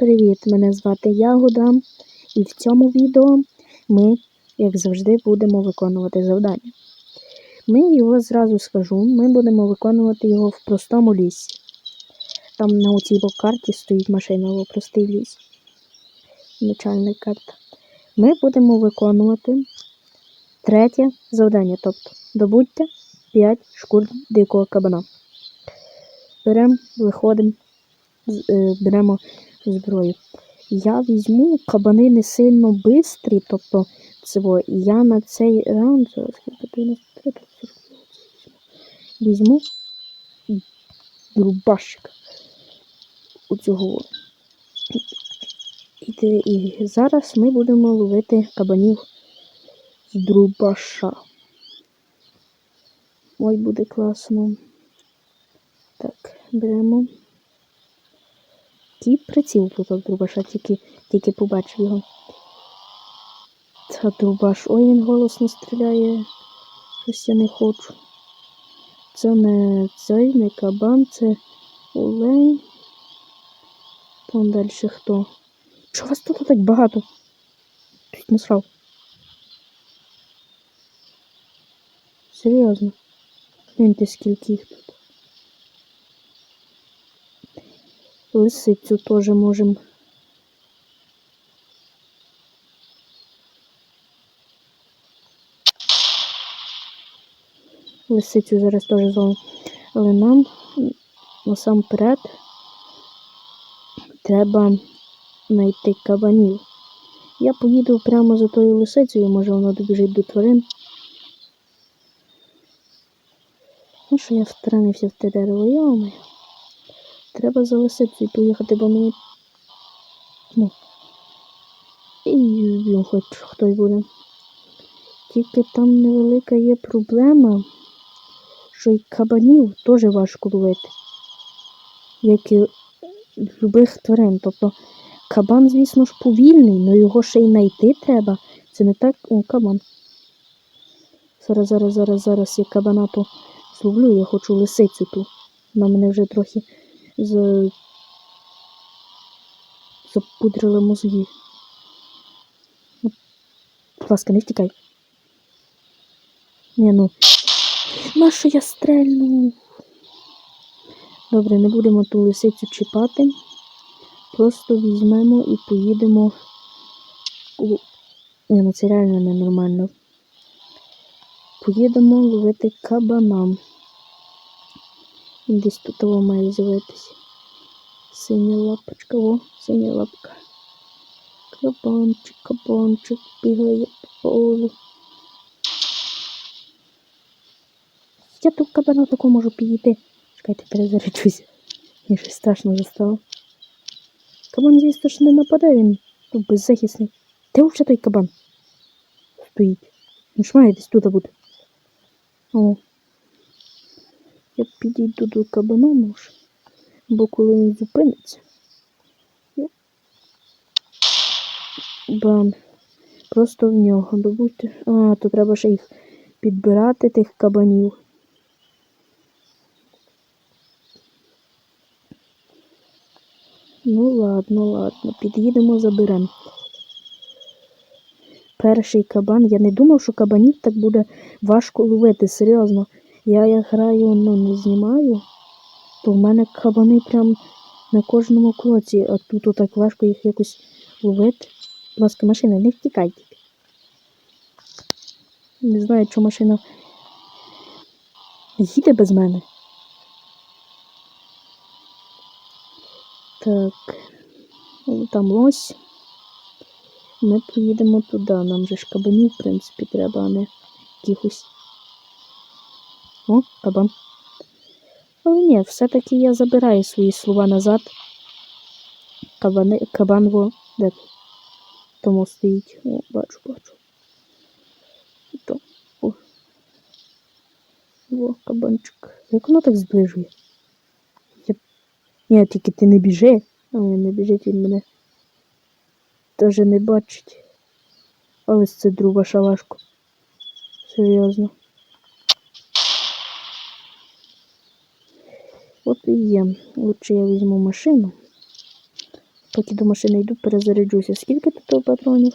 Привіт! Мене звати Ягода, і в цьому відео ми, як завжди, будемо виконувати завдання. Ми його зразу скажу, ми будемо виконувати його в простому лісі. Там на цій карті стоїть машина в простий ліс. Начальна карта. Ми будемо виконувати третє завдання, тобто добудьте 5 шкур дикого кабана. Беремо, виходимо, е, беремо зброю. Я візьму кабани не сильно бистрі, тобто цього, і я на цей раунд зараз скільки, 93, 40, візьму рубашик у цього. І, і зараз ми будемо ловити кабанів з друбаша. Ой, буде класно. Так, беремо. Ті приціл тут от друбаша, тільки, тільки побачив його. Та друбаш, ой, він голосно стріляє. Щось я не хочу. Це не цей, не кабан, це олень. Там далі хто? Чого вас тут так багато? Чуть не срав. Серйозно. Гляньте, скільки їх тут. Лисицю теж можемо. Лисицю зараз теж зловимо. Але нам насамперед треба знайти кабанів. Я поїду прямо за тою лисицею, може вона добіжить до тварин. Ну що я втранився в те дерево, йоми. Треба за лисицею поїхати, бо мені. Ну. І він хоч хтось буде. Тільки там невелика є проблема, що й кабанів теж важко ловити. Як і любих тварин. Тобто кабан, звісно ж, повільний, але його ще й знайти треба. Це не так. О, кабан. Зараз, зараз, зараз, зараз я кабана то зловлю, я хочу лисицю ту. Вона мене вже трохи за... запудрила мозги. Ну, Будь ласка, не втікай. Ні, ну. Нащо я стрельну? Добре, не будемо ту лисицю чіпати. Просто візьмемо і поїдемо у. Ні, ну це реально ненормально. Поїдемо ловити кабана. Десь тут того має з'явитися. Синя лапочка, о, синя лапка. Кабанчик, кабанчик бігає по полю. Я тут кабана таку можу підійти. Чекайте, перезаряджуся. Мені щось страшно вже стало. Кабан, звісно ж, не нападе, він тут беззахисний. Де вже той кабан? Стоїть. Він ж має десь тут бути. О. Я підійду до кабана, може. Бо коли він зупиниться. Я... Бам. Просто в нього добудьте. А, то треба ще їх підбирати, тих кабанів. Ну ладно, ладно, під'їдемо, заберемо. Перший кабан. Я не думав, що кабанів так буде важко ловити, серйозно. Я як граю, ну не знімаю, то в мене кабани прям на кожному кроці, а тут отак важко їх якось ловити. Будь ласка, машина, не втікайте. Не знаю, що машина їде без мене. Так, ну, там лось. Ми поїдемо туди. Нам же ж кабанів, в принципі, треба, а не якихось. О, кабан. Але ні, все-таки я забираю свої слова назад. Кабани, кабан во де? Тому стоїть. О, бачу, бачу. То. О. О, кабанчик. Як воно так зближує? Я... Ні, тільки ти не біжи. А не біжить він мене. Теж не бачить. Але це друга шалашку. Серйозно. От і є. Лучше я візьму машину. Поки до машини йду, перезаряджуся. Скільки тут патронів?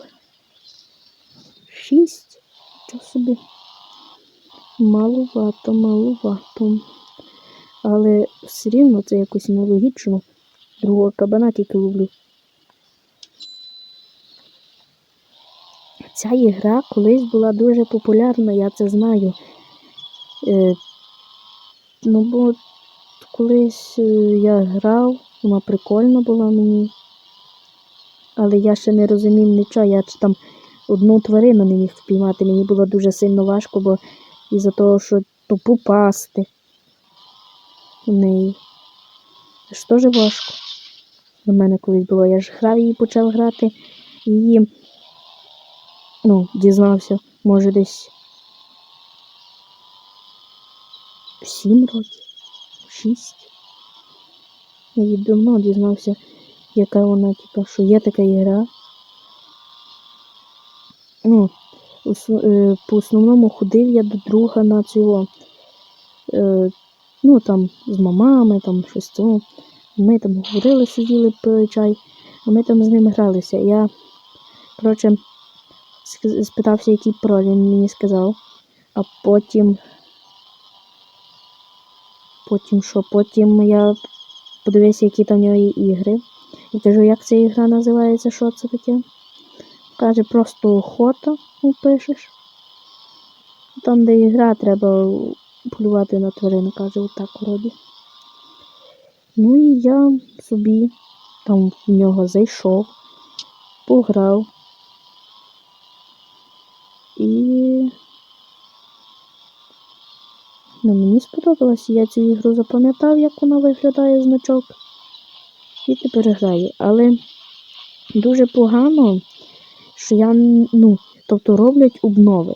Шість. Що собі? Малувато, малувато. Але все рівно це якось нелогічно. Другого кабана тільки ловлю. Ця ігра колись була дуже популярна, я це знаю. Е, ну, бо колись е, я грав, вона прикольна була мені. Але я ще не розумів нічого, я там одну тварину не міг впіймати. Мені було дуже сильно важко, бо із-за того, що то попасти в неї. Це ж теж важко. До мене колись було. Я ж грав її, почав грати її. Ну, дізнався, може десь сім років, шість. Я її давно дізнався, яка вона, типа, що є така ігра. Ну, е, по основному ходив я до друга на цього. Е, ну, там, з мамами, там щось цього. Ми там говорили, сиділи, пили чай, а ми там з ним гралися. Я, коротше, спитався, який пароль він мені сказав, а потім. Потім що? Потім я подивився, які там в нього є ігри. І кажу, як ця ігра називається, що це таке? Каже, просто охота ну, пишеш. Там, де ігра, треба полювати на тварин, каже, отак вроді. Ну і я собі там в нього зайшов, пограв. І ну, мені сподобалося. Я цю ігру запам'ятав, як вона виглядає значок. І тепер граю. Але дуже погано, що я, ну, тобто роблять обнови.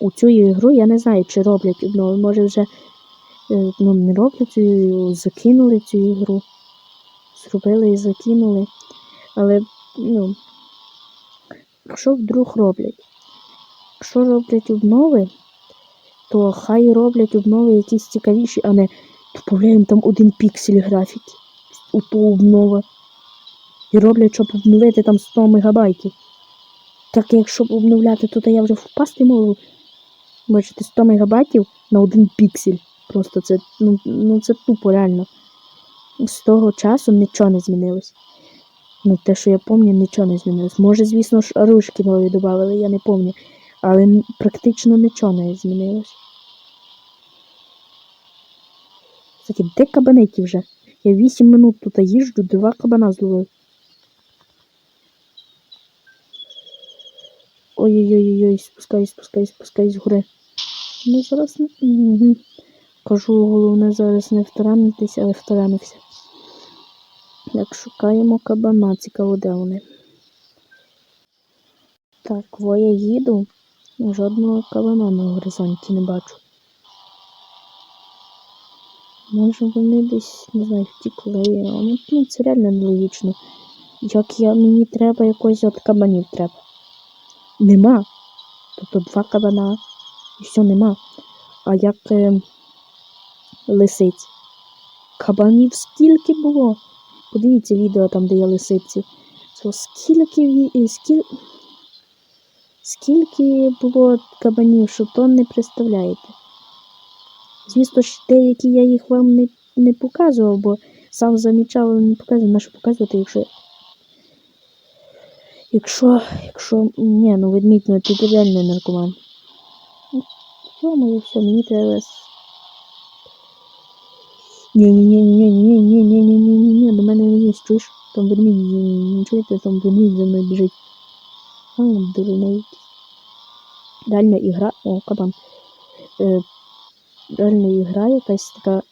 У цю ігру я не знаю, чи роблять обнови. Може вже е, ну, не роблять цю закинули цю ігру. Зробили і закинули. Але, ну, якщо вдруг роблять, якщо роблять обнови, то хай роблять обнови якісь цікавіші, а не додаємо там один піксель графіки у ту обнову. І роблять, щоб обновити там 100 мегабайтів. Так якщо б обновляти, то, то я вже впасти можу. Бачите, 100 мегабайтів на один піксель. Просто це, ну, ну це тупо реально. З того часу нічого не змінилось. Ну, те, що я пам'ятаю, нічого не змінилось. Може, звісно ж, ручки нові додали, я не пам'ятаю. Але практично нічого не змінилось. Кстати, де кабани ті вже? Я 8 минут тут їжджу, два кабана зловив. Ой-ой-ой, спускаюсь, спускаюсь, спускаюсь вгори. Ну, зараз не. Угу. Кажу, головне зараз не втаранитися, але втаранився. Як шукаємо кабана, цікаво, де вони. Так, во я їду. Жодного кабана на горизонті не бачу. Може вони десь, не знаю, втікли. А, Ну, це реально нелогічно. Як я, мені треба якось от кабанів треба. Нема. Тобто два кабана і все нема. А як е, лисиць? Кабанів скільки було? Подивіться відео там, де є лисиці. Це скільки, е, скіль... скільки було кабанів, що то не представляєте. Звісно ж, деякі я їх вам не, не показував, бо сам замічав, але не показував, на що показувати, якщо. Якщо, якщо, ні, ну ведмідь, ну ти реальний наркоман. Моє все, мені треба. с- Ні-ні-ні-ні-ні-ні-ні-ні-ні-ні-ні, до мене не чуєш, там ведмідь, не чуєте, там ведмідь за мною біжить. Дурний. Реально ігра, о, кабан. Е, реально ігра якась така,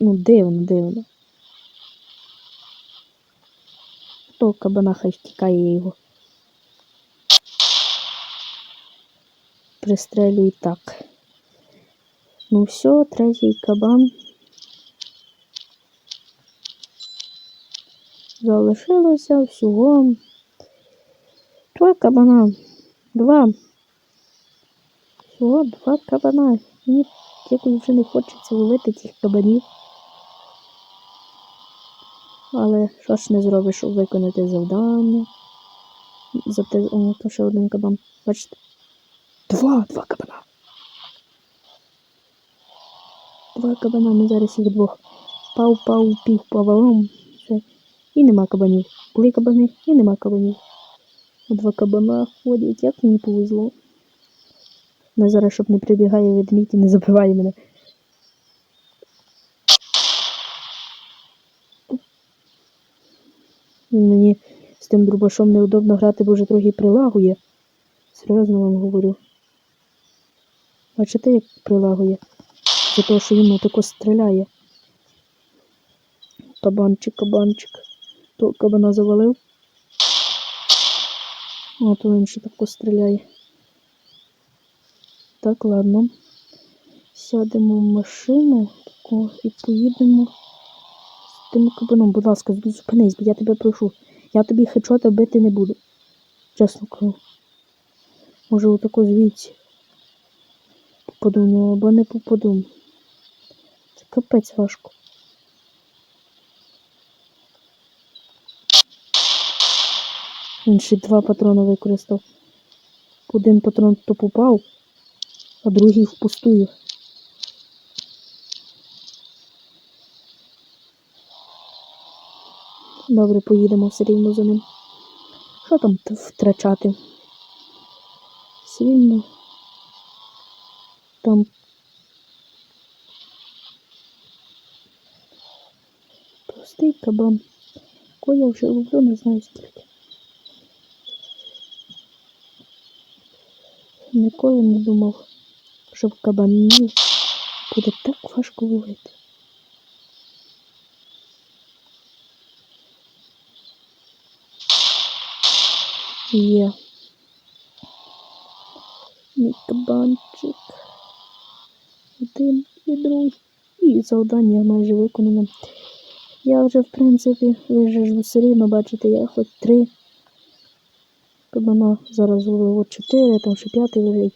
ну, дивна, дивна. То кабана хай втікає його. Пристрелю і так. Ну все, третій кабан. Залишилося всього. Два кабана. Два. Всього два кабана. Мені якось вже не хочеться ловити тих кабанів. Але що ж не зробиш, виконати завдання. Зате о, то ще один кабан. Бачите? Два, два кабана. Два кабана, ми зараз їх двох. Пау, пау, пів, павалом. І нема кабанів. Були кабани, і нема кабанів. Два кабана ходять, як мені повезло. Ну зараз, щоб не прибігає ведмідь і не забиває мене. Мені з тим дробашом неудобно грати, бо вже трохи прилагує. Серйозно вам говорю. Бачите, як прилагує? За те, що він отако стріляє. Кабанчик, кабанчик. То кабана завалив. О, то він ще тако стріляє. Так, ладно. Сядемо в машину тако, і поїдемо з тим кабаном. Будь ласка, зупинись, бо я тебе прошу. Я тобі хедшота бити не буду. Чесно кажу. Може отако звідси. Попаду в нього, або не попаду. Це капець важко. Він ще два патрони використав. Один патрон то попав, а другий впустую. Добре, поїдемо все рівно за ним. Що там втрачати? Все рівно. Там. Простий кабан. Кого я вже люблю, не знаю скільки. Ніколи не думав, що в кабанів буде так важко ловити. Є. Мій кабанчик. Один і другий. І завдання майже виконано. Я вже, в принципі, ви ж все рівно бачите, я хоч три кабана зараз от чотири, там ще 5 лежить.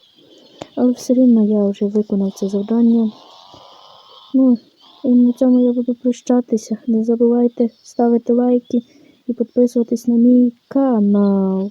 Але все рівно я вже виконав це завдання. Ну, і на цьому я буду прощатися. Не забувайте ставити лайки і підписуватись на мій канал.